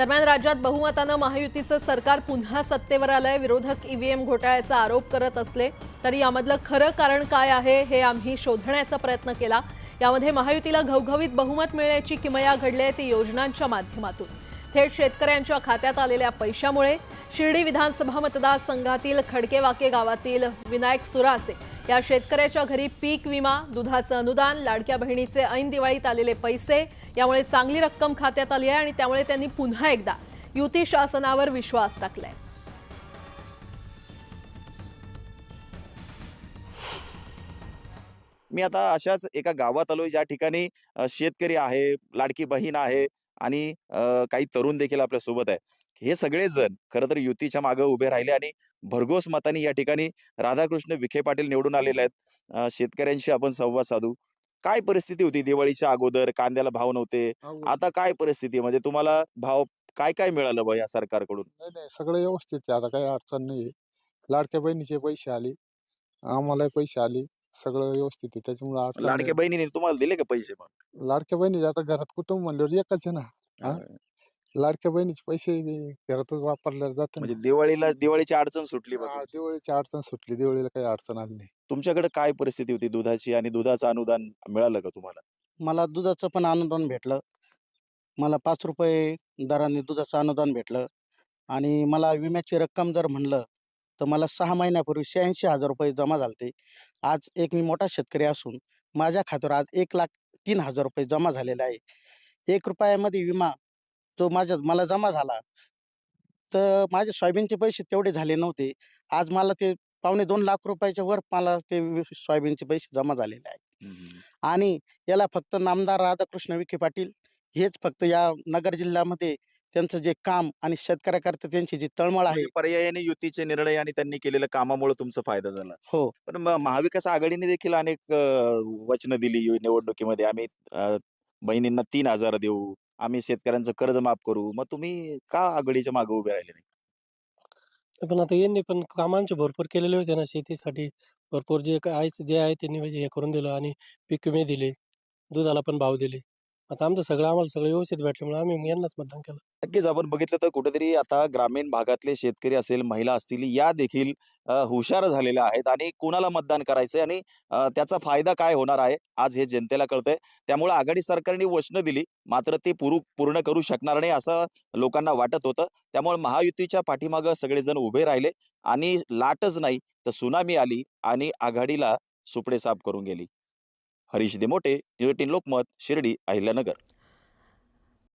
दरम्यान राज्यात बहुमतानं महायुतीचं सरकार पुन्हा सत्तेवर आलंय. विरोधक ईव्हीएम घोटाळ्याचा आरोप करत असले तरी यामधलं खरं कारण काय आहे हे आम्ही शोधण्याचा प्रयत्न केला. यामध्ये महायुतीला घवघवीत बहुमत मिळण्याची किमया घडली ती योजनांच्या माध्यमातून. थेट शेतकऱ्यांच्या खात्यात आलेल्या पैशामुळे शिर्डी विधानसभा मतदारसंघातील खडकेवाके गावातील विनायक सुरासे या शेतकऱ्याच्या घरी पीक विमा दुधाचं अनुदान लाडक्या बहिणीचे ऐन दिवाळीत आलेले पैसे यामुळे चांगली रक्कम खात्यात आली आहे आणि त्यामुळे त्यांनी पुन्हा एकदा युती शासनावर विश्वास टाकलाय. मी आता अशाच एका गावात आलोय ज्या ठिकाणी शेतकरी आहे लाडकी बहीण आहे आणि काही तरुण देखील आपल्यासोबत आहे हे सगळे जण खरं तर युतीच्या मागे उभे राहिले आणि भरघोस मतांनी या ठिकाणी राधाकृष्ण विखे पाटील निवडून आलेले आहेत. शेतकऱ्यांशी आपण संवाद साधू. काय परिस्थिती होती दिवाळीच्या अगोदर? कांद्याला भाव नव्हते. आता काय परिस्थिती? म्हणजे तुम्हाला भाव काय काय मिळालं बा या सरकारकडून? नाही नाही सगळं व्यवस्थित आहे. आता काही अडचण नाही लाडक्या बहिणीचे पैसे आले. आम्हाला पैसे आले. सगळं व्यवस्थित आहे. त्याच्यामुळे अडचण लाडक्या. बहिणीने तुम्हाला दिले का पैसे मग? लाडक्या बहिणीचे आता घरात कुटुंब म्हणल्यावर एकच आहे ना? लाडक्या बहिणीचे पैसे बी घरातच वापरले जाते म्हणजे दिवाळीला दिवाळीची अडचण सुटली बघ. दिवाळीची अडचण सुटली. दिवाळीला काही अडचण आली नाही. तुमच्याकडे काय परिस्थिती होती? दुधाची आणि दुधाचं अनुदान मिळालं का तुम्हाला? मला दुधाचं पण अनुदान भेटलं. मला पाच रुपये दराने दुधाचं अनुदान भेटलं. आणि मला विम्याची रक्कम जर म्हणलं तर मला सहा महिन्यापूर्वी शहाऐंशी हजार रुपये जमा झालते. आज एक मी मोठा शेतकरी असून माझ्या खात्यावर आज एक लाख तीन हजार रुपये जमा झालेले आहे. एक रुपयामध्ये विमा जो माझ्या मला जमा झाला. तर माझे सोयाबीनचे पैसे तेवढे झाले नव्हते. आज मला ते पावणे दोन लाख रुपयाच्या वर मला ते सोयाबीनचे पैसे जमा झालेले आहे आणि याला फक्त नामदार राधाकृष्ण विखे पाटील हेच फक्त या नगर जिल्ह्यामध्ये त्यांचं जे काम आणि शेतकऱ्याकरता त्यांची जी तळमळ आहे. म्हणजे पर्यायाने युतीचे निर्णय आणि त्यांनी केलेल्या कामामुळे तुमचा फायदा झाला. हो. पण महाविकास आघाडीने देखील अनेक वचन दिली यु- निवडणुकीमध्ये. आम्ही बहिणींना तीन हजार देऊ आम्ही शेतकऱ्यांचं कर्ज माफ करू मग तुम्ही का आघाडीच्या मागे उभे राहिले नाही? पण आता यांनी पण काम आमचे भरपूर केलेले होते ना शेतीसाठी. भरपूर जे काय आहे जे आहे त्यांनी म्हणजे हे करून दिलं आणि पीक विमे दिले दुधाला पण भाव दिले. आता आमचं सगळं आम्हाला सगळं व्यवस्थित भेटल्यामुळे आम्ही यांनाच मतदान केलं. नक्कीच आपण बघितलं तर कुठेतरी आता ग्रामीण भागातले शेतकरी असेल महिला असतील या देखील हुशार झालेल्या आहेत आणि कुणाला मतदान करायचं आणि त्याचा फायदा काय होणार आहे आज हे जनतेला कळतंय. त्यामुळे आघाडी सरकारने वचनं दिली मात्र ते पुरू पूर्ण करू शकणार नाही असं लोकांना वाटत होतं. त्यामुळे महायुतीच्या पाठीमागं सगळेजण उभे राहिले आणि लाटच नाही तर सुनामी आली आणि आघाडीला सुपडे साफ करून गेली. Harish Demote news eighteen Lokmat Shirdi Ahilyanagar.